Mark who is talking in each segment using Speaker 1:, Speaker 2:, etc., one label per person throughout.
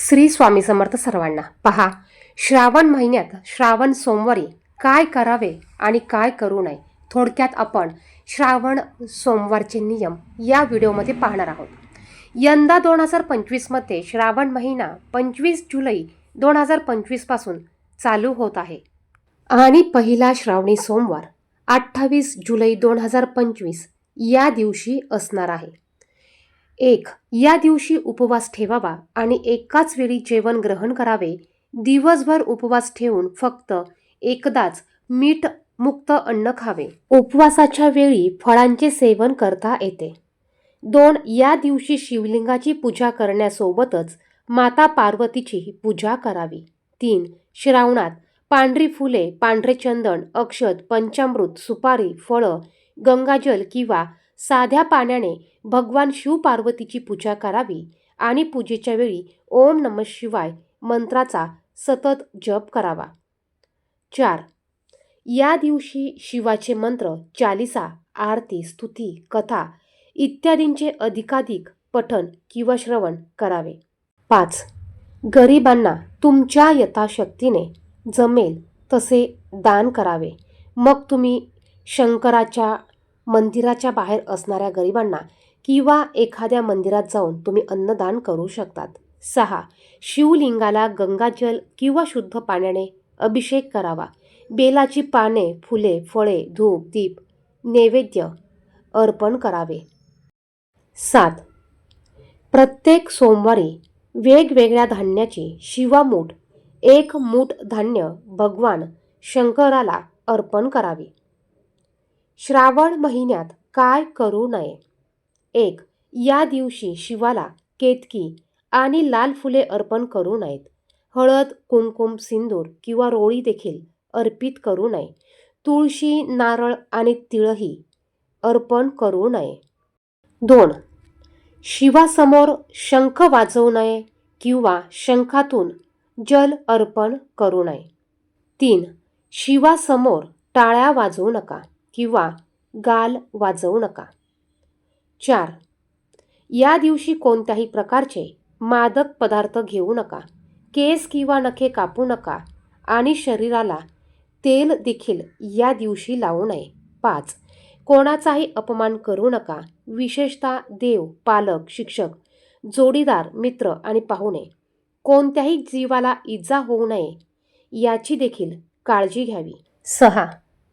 Speaker 1: श्री स्वामी समर्थ सर्वांना. पहा श्रावण महिन्यात श्रावण सोमवारी काय करावे आणि काय करू नये थोडक्यात आपण श्रावण सोमवारचे नियम या व्हिडिओमध्ये पाहणार आहोत. यंदा दोन हजार पंचवीसमध्ये श्रावण महिना पंचवीस जुलै दोन हजार पंचवीसपासून चालू होत आहे. आणि पहिला श्रावणी सोमवार अठ्ठावीस जुलै दोन हजार पंचवीस या दिवशी असणार आहे. एक या दिवशी उपवास ठेवावा आणि एकाच वेळी जेवण ग्रहण करावे. दिवसभर उपवास ठेवून फक्त एकदाच मीठ मुक्त अन्न खावे. उपवासाच्या वेळी फळांचे सेवन करता येते. दोन या दिवशी शिवलिंगाची पूजा करण्यासोबतच माता पार्वतीची पूजा करावी. तीन श्रावणात पांढरी फुले पांढरे चंदन अक्षत पंचामृत सुपारी फळं गंगाजल किंवा साध्या पाण्याने भगवान शिव पार्वतीची पूजा करावी आणि पूजेच्या वेळी ओम नम शिवाय मंत्राचा सतत जप करावा. चार. या दिवशी शिवाचे मंत्र चालिसा आरती स्तुती कथा इत्यादींचे अधिकाधिक पठन किंवा श्रवण करावे. पाच. गरिबांना तुमच्या यथाशक्तीने जमेल तसे दान करावे. मग तुम्ही शंकराच्या मंदिराच्या बाहेर असणाऱ्या गरिबांना किंवा एखाद्या मंदिरात जाऊन तुम्ही अन्नदान करू शकतात. सहा. शिवलिंगाला गंगाजल किंवा शुद्ध पाण्याने अभिषेक करावा. बेलाची पाने फुले फळे धूप दीप नैवेद्य अर्पण करावे. सात. प्रत्येक सोमवारी वेगवेगळ्या धान्याची शिवामूठ एक मूठ धान्य भगवान शंकराला अर्पण करावे. श्रावण महिन्यात काय करू नये? एक या दिवशी शिवाला केतकी आणि लाल फुले अर्पण करू नयेत. हळद कुमकुम सिंदूर किंवा रोळी देखील अर्पित करू नये. तुळशी नारळ आणि तिळही अर्पण करू नये. दोन शिवासमोर शंख वाजवू नये किंवा शंखातून जल अर्पण करू नये. तीन शिवासमोर टाळ्या वाजवू नका. किंवा गाल वाजवू नका. चार. या दिवशी कोणत्याही प्रकारचे मादक पदार्थ घेऊ नका. केस किंवा नखे कापू नका आणि शरीराला तेल देखील या दिवशी लावू नये. पाच. कोणाचाही अपमान करू नका. विशेषतः देव पालक शिक्षक जोडीदार मित्र आणि पाहुणे. कोणत्याही जीवाला इजा होऊ नये याची देखील काळजी घ्यावी. सहा.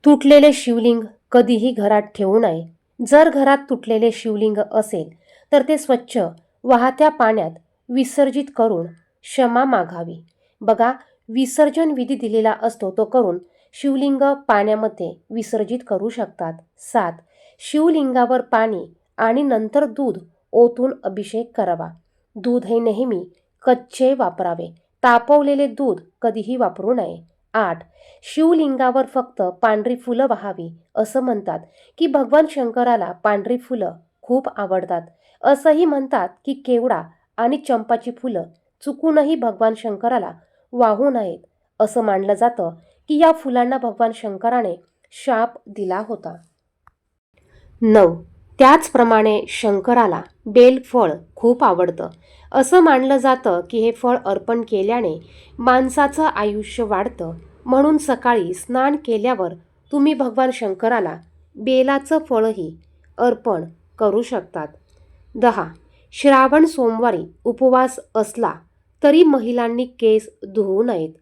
Speaker 1: तुटलेले शिवलिंग कधीही घरात ठेवू नये. जर घरात तुटलेले शिवलिंग असेल तर ते स्वच्छ वाहत्या पाण्यात विसर्जित करून क्षमा मागावी. बघा विसर्जन विधी दिलेला असतो तो करून शिवलिंग पाण्यामध्ये विसर्जित करू शकतात. सात शिवलिंगावर पाणी आणि नंतर दूध ओतून अभिषेक करावा. दूध हे नेहमी कच्चे वापरावे. तापवलेले दूध कधीही वापरू नये. आठ. शिवलिंगावर फक्त पांढरी फुलं वाहावी असं म्हणतात की भगवान शंकराला पांढरी फुलं खूप आवडतात. असंही म्हणतात की केवडा आणि चंपाची फुलं चुकूनही भगवान शंकराला वाहू नयेत असं मानलं जातं की या फुलांना भगवान शंकराने शाप दिला होता. नऊ. त्याचप्रमाणे शंकराला बेल फळ खूप आवडतं. असं मानलं जातं की हे फळ अर्पण केल्याने माणसाचं आयुष्य वाढतं. म्हणून सकाळी स्नान केल्यावर तुम्ही भगवान शंकराला बेलाचं फळही अर्पण करू शकतात. दहा. श्रावण सोमवारी उपवास असला तरी महिलांनी केस धुवू नयेत.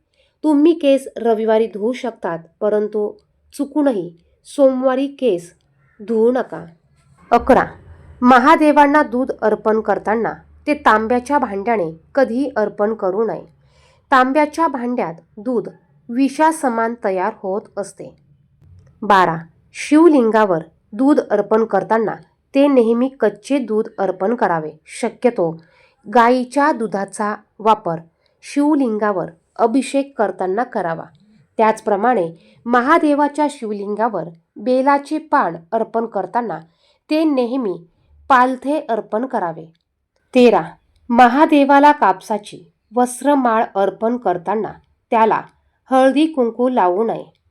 Speaker 1: तुम्ही केस रविवारी धुवू शकतात परंतु चुकूनही सोमवारी केस धुवू नका. अकरा. महादेवांना दूध अर्पण करताना ते तांब्याच्या भांड्याने कधीही अर्पण करू नये. तांब्याच्या भांड्यात दूध विषासमान तयार होत असते. बारा. शिवलिंगावर दूध अर्पण करताना ते नेहमी कच्चे दूध अर्पण करावे. शक्यतो गाईच्या दुधाचा वापर शिवलिंगावर अभिषेक करताना करावा. त्याचप्रमाणे महादेवाच्या शिवलिंगावर बेलाचे पान अर्पण करताना ते नेहमी पालथे अर्पण करावे. तेरा महादेवाला कापसाची वस्त्रमाळ अर्पण करताना त्याला हळदी कुंकू लावू नये.